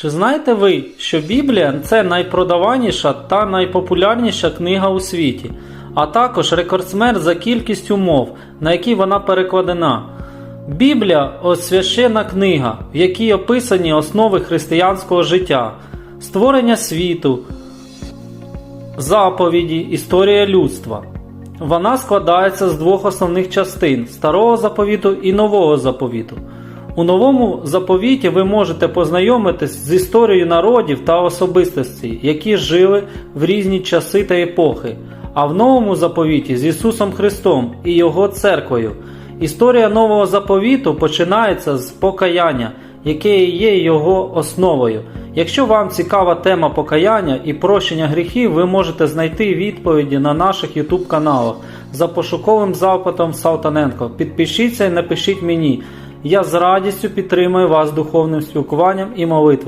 Чи знаєте ви, що Біблія це найпродаваніша та найпопулярніша книга у світі, а також рекордсмен за кількістю мов, на які вона перекладена? Біблія ось священна книга, в якій описані основи християнського життя, створення світу, заповіді, історія людства. Вона складається з двох основних частин старого заповіту і нового заповіту. У новому заповіті ви можете познайомитись з історією народів та особистостей, які жили в різні часи та епохи, а в новому заповіті з Ісусом Христом і Його церквою. Історія нового заповіту починається з покаяння, яке є його основою. Якщо вам цікава тема покаяння і прощення гріхів, ви можете знайти відповіді на наших YouTube каналах за пошуковим запитом Салтаненко. Підпишіться і напишіть мені. Я з радістю підтримую вас духовним спілкуванням і молитвою.